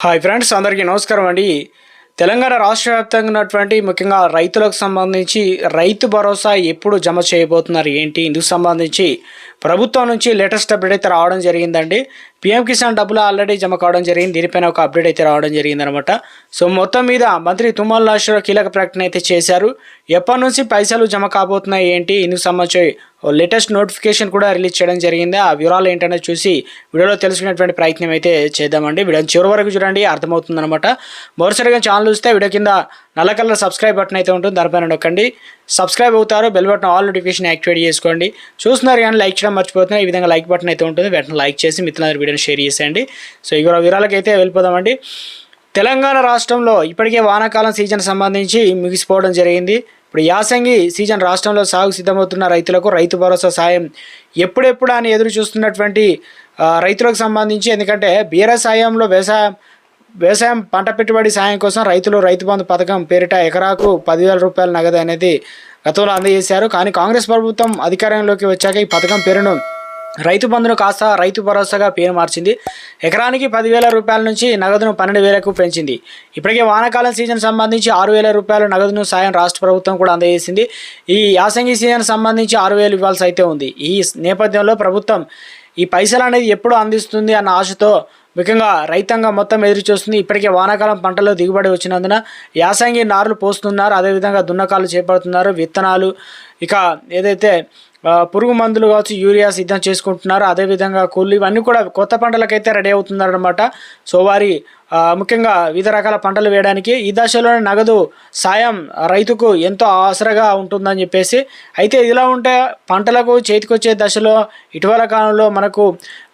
Hi friends అందరికీ నమస్కారం అండి. తెలంగాణ రాష్ట్ర వ్యాప్తంగా ఉన్నటువంటి ముఖ్యంగా రైతులకు సంబంధించి రైతు భరోసా ఎప్పుడు జమ చేయబోతున్నారు ఏంటి? ఇందుకు సంబంధించి ప్రభుత్వం నుంచి లేటెస్ట్ అప్డేట్ అయితే రావడం జరిగిందండి. పిఎం కిసాన్ డబ్బులు ఆల్రెడీ జమ కావడం జరిగింది. దీనిపైన ఒక అప్డేట్ అయితే రావడం జరిగింది అనమాట సో మొత్తం మీద మంత్రి తుమ్మల నాగేశ్వరరావు కీలక ప్రకటన అయితే చేశారు. ఎప్పటి నుంచి పైసలు జమ కాబోతున్నాయి ఏంటి? ఇందుకు సంబంధించి లేటెస్ట్ నోటిఫికేషన్ కూడా రిలీజ్ చేయడం జరిగింది. ఆ వివరాలు ఏంటనేది చూసి వీడియోలో తెలుసుకునేటువంటి ప్రయత్నం అయితే చేద్దామండి. వీడియో చివరి వరకు చూడండి అర్థమవుతుంది అనమాట మరోసారిగా ఛానల్ చూస్తే వీడియో కింద నల్ల కలర్ సబ్స్క్రైబ్ బటన్ అయితే ఉంటుంది. దానిపైన నొక్కండి. సబ్స్క్రైబ్ అవుతారు bell button all notification activate చేసుకోండి. చూస్తున్నారు కానీ లైక్ చేయడం మర్చిపోతున్నారు. ఈ విధంగా లైక్ బటన్ అయితే ఉంటుంది. వెంటనే లైక్ చేసి మిత్రులందరూ వీడియోని షేర్ చేసేయండి. సో ఇక వివరాలకు అయితే వెళ్ళిపోదామండి. తెలంగాణ రాష్ట్రంలో ఇప్పటికే వానాకాలం సీజన్ సంబంధించి ముగిసిపోవడం జరిగింది. ఇప్పుడు యాసంగి సీజన్ రాష్ట్రంలో సాగు సిద్ధమవుతున్న రైతులకు రైతు భరోసా సాయం ఎప్పుడెప్పుడు అని ఎదురు చూస్తున్నటువంటి రైతులకు సంబంధించి. ఎందుకంటే బీర సాయంలో వ్యవసాయం వ్యవసాయం పంట పెట్టుబడి సాయం కోసం రైతులు రైతు బంధు పథకం పేరిట ఎకరాకు పదివేల రూపాయల నగదు అనేది గతంలో అందజేశారు. కానీ కాంగ్రెస్ ప్రభుత్వం అధికారంలోకి వచ్చాక ఈ పథకం పేరును రైతు బంధును కాస్త రైతు భరోసాగా పేరు మార్చింది. ఎకరానికి పదివేల రూపాయల నుంచి నగదును పన్నెండు వేలకు పెంచింది. ఇప్పటికే వానాకాలం సీజన్ సంబంధించి ఆరు వేల రూపాయల నగదును సాయం రాష్ట్ర ప్రభుత్వం కూడా అందజేసింది. ఈ యాసంగి సీజన్ సంబంధించి ఆరు వేలు ఇవ్వాల్సి అయితే ఉంది. ఈ నేపథ్యంలో ప్రభుత్వం ఈ పైసలు అనేది ఎప్పుడు అందిస్తుంది అన్న ఆశతో ముఖ్యంగా రైతాంగం మొత్తం ఎదురు చూస్తుంది. ఇప్పటికే వానాకాలం పంటలో దిగుబడి వచ్చినందున యాసంగి నారులు పోస్తున్నారు. అదేవిధంగా దున్నకాలు చేపడుతున్నారు. విత్తనాలు ఇక ఏదైతే పురుగు మందులు కావచ్చు యూరియా సిద్ధం చేసుకుంటున్నారు. అదేవిధంగా కూలి ఇవన్నీ కూడా కొత్త పంటలకైతే రెడీ అవుతున్నారనమాట సో వారి ముఖ్యంగా వివిధ రకాల పంటలు వేయడానికి ఈ దశలోనే నగదు సాయం రైతుకు ఎంతో ఆసరగా ఉంటుందని చెప్పేసి అయితే ఇదిలా ఉంటే పంటలకు చేతికొచ్చే దశలో ఇటీవల కాలంలో మనకు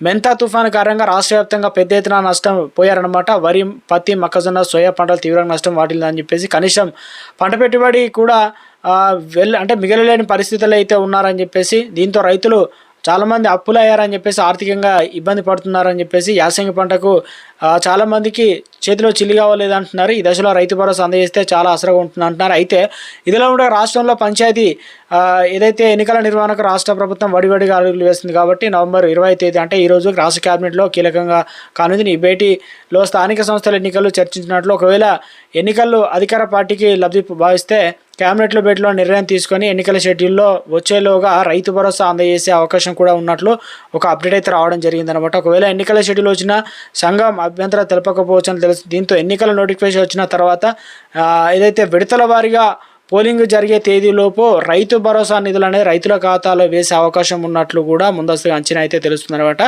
మెంతా తుఫాను కారణంగా రాష్ట్ర వ్యాప్తంగా పెద్ద ఎత్తున నష్టం పోయారనమాట వరి పత్తి మొక్కజొన్న సోయా పంటలు తీవ్రంగా నష్టం వాటిల్లని చెప్పేసి కనీసం పంట పెట్టుబడి కూడా వెళ్ళ అంటే మిగలలేని పరిస్థితులు అయితే ఉన్నారని చెప్పేసి దీంతో రైతులు చాలామంది అప్పులు అయ్యారని చెప్పేసి ఆర్థికంగా ఇబ్బంది పడుతున్నారని చెప్పేసి యాసంగి పంటకు చాలామందికి చేతిలో చిల్లి కావలేదు అంటున్నారు. ఈ దశలో రైతు భరోసా అందజేస్తే చాలా అసరగా ఉంటుంది అంటున్నారు. అయితే ఇదిలో ఉండే రాష్ట్రంలో పంచాయతీ ఏదైతే ఎన్నికల నిర్వహణకు రాష్ట్ర ప్రభుత్వం వడివడిగా అడుగులు వేస్తుంది కాబట్టి నవంబర్ ఇరవై తేదీ అంటే ఈ రోజు రాష్ట్ర కేబినెట్లో కీలకంగా కానుంది. ఈ భేటీలో స్థానిక సంస్థల ఎన్నికలు చర్చించినట్లు ఒకవేళ ఎన్నికల్లో అధికార పార్టీకి లబ్ధి భావిస్తే కేబినెట్లో బెట్లో నిర్ణయం తీసుకొని ఎన్నికల షెడ్యూల్లో వచ్చేలోగా రైతు భరోసా అందజేసే అవకాశం కూడా ఉన్నట్లు ఒక అప్డేట్ అయితే రావడం జరిగిందనమాట ఒకవేళ ఎన్నికల షెడ్యూల్ వచ్చినా సంఘం అభ్యంతరం తెలపకపోవచ్చు అని తెలుసు. దీంతో ఎన్నికల నోటిఫికేషన్ వచ్చిన తర్వాత ఏదైతే విడతల వారీగా పోలింగ్ జరిగే తేదీలోపు రైతు భరోసా నిధులు అనేది రైతుల ఖాతాలో వేసే అవకాశం ఉన్నట్లు కూడా ముందస్తుగా అంచనా అయితే తెలుస్తుంది అనమాట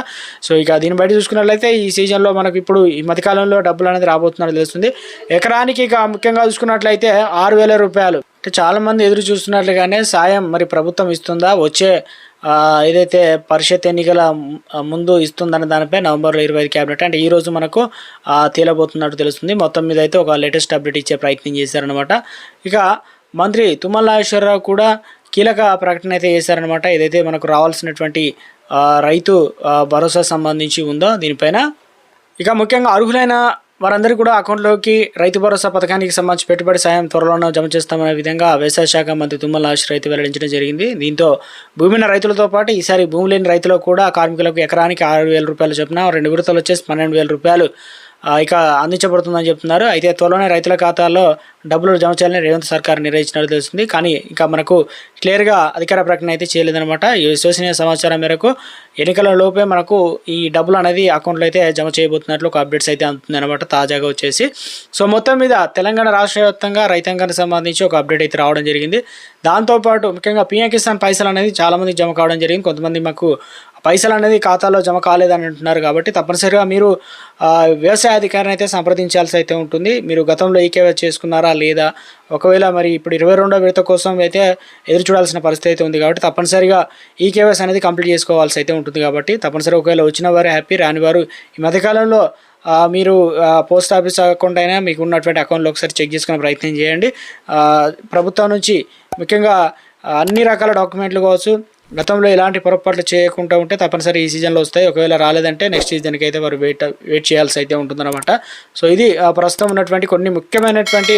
సో ఇక దీన్ని బట్టి చూసుకున్నట్లయితే ఈ సీజన్లో మనకు ఇప్పుడు ఈ మధ్యకాలంలో డబ్బులు అనేది రాబోతున్నట్టు తెలుస్తుంది. ఎకరానికి ఇక ముఖ్యంగా చూసుకున్నట్లయితే ఆరు వేల రూపాయలు అంటే చాలామంది ఎదురు చూస్తున్నట్లుగానే సాయం మరి ప్రభుత్వం ఇస్తుందా? వచ్చే ఏదైతే పరిషత్ ఎన్నికల ముందు ఇస్తుందనే దానిపై నవంబర్ ఇరవై ఐదు క్యాబినెట్. అంటే ఈ రోజు మనకు తేలబోతున్నట్టు తెలుస్తుంది. మొత్తం మీద అయితే ఒక లేటెస్ట్ అప్డేట్ ఇచ్చే ప్రయత్నం చేశారనమాట ఇక మంత్రి తుమ్మల నాగేశ్వరరావు కూడా కీలక ప్రకటన అయితే చేశారనమాట ఏదైతే మనకు రావాల్సినటువంటి రైతు భరోసా సంబంధించి ఉందో దీనిపైన. ఇక ముఖ్యంగా అర్హులైన వారందరికీ కూడా అకౌంట్లోకి రైతు భరోసా పథకానికి సంబంధించి పెట్టుబడి సాయం త్వరలోనే జమ చేస్తామనే విధంగా వ్యవసాయ శాఖ మంత్రి తుమ్మల ఆశ రైతు వెల్లడించడం జరిగింది. దీంతో భూమిన రైతులతో పాటు ఈసారి భూమి లేని రైతులకు కూడా కార్మికులకు ఎకరానికి ఆరు వేల రూపాయలు చొప్పున రెండు విడతలు వచ్చేసి పన్నెండు వేల రూపాయలు ఇక అందించబడుతుందని చెప్తున్నారు. అయితే త్వరలోనే రైతుల ఖాతాల్లో డబ్బులు జమ చేయాలని రేవంత్ సర్కార్ నిర్ణయించినట్టు తెలుస్తుంది. కానీ ఇంకా మనకు క్లియర్గా అధికార ప్రకటన అయితే చేయలేదనమాట ఈ విశ్వసనీయ సమాచారం మేరకు ఎన్నికల లోపే మనకు ఈ డబ్బులు అనేది అకౌంట్లో అయితే జమ చేయబోతున్నట్లు ఒక అప్డేట్స్ అయితే అందుతుంది అనమాట తాజాగా వచ్చేసి. సో మొత్తం మీద తెలంగాణ రాష్ట్ర వ్యాప్తంగా రైతాంగానికి సంబంధించి ఒక అప్డేట్ అయితే రావడం జరిగింది. దాంతోపాటు ముఖ్యంగా పిఎం కిసాన్ పైసలు అనేది చాలామంది జమ కావడం జరిగింది. కొంతమంది మాకు పైసలు అనేది ఖాతాలో జమ కాలేదని అంటున్నారు కాబట్టి తప్పనిసరిగా మీరు వ్యవసాయ అధికారిని అయితే సంప్రదించాల్సి అయితే ఉంటుంది. మీరు గతంలో ఈకేవై చేసుకున్నారా లేదా? ఒకవేళ మరి ఇప్పుడు ఇరవై రెండో విడత కోసం అయితే ఎదురు చూడాల్సిన పరిస్థితి అయితే ఉంది కాబట్టి తప్పనిసరిగా ఈ కేవైసీ అనేది కంప్లీట్ చేసుకోవాల్సి అయితే ఉంటుంది కాబట్టి తప్పనిసరిగా ఒకవేళ వచ్చిన వారు హ్యాపీ రాని వారు ఈ మధ్యకాలంలో మీరు పోస్ట్ ఆఫీస్ అకౌంట్ అయినా మీకు ఉన్నటువంటి అకౌంట్లో ఒకసారి చెక్ చేసుకునే ప్రయత్నం చేయండి. ప్రభుత్వం నుంచి ముఖ్యంగా అన్ని రకాల డాక్యుమెంట్లు కావచ్చు గతంలో ఎలాంటి పొరపాట్లు చేయకుండా ఉంటే తప్పనిసరి ఈ సీజన్లో వస్తాయి. ఒకవేళ రాలేదంటే నెక్స్ట్ సీజన్కి అయితే వారు వెయిట్ వెయిట్ చేయాల్సి అయితే ఉంటుందన్నమాట. సో ఇది ఆ, ప్రస్తుతం ఉన్నటువంటి కొన్ని ముఖ్యమైనటువంటి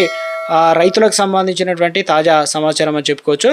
రైతులకు సంబంధించినటువంటి తాజా సమాచారం అని చెప్పుకోవచ్చు.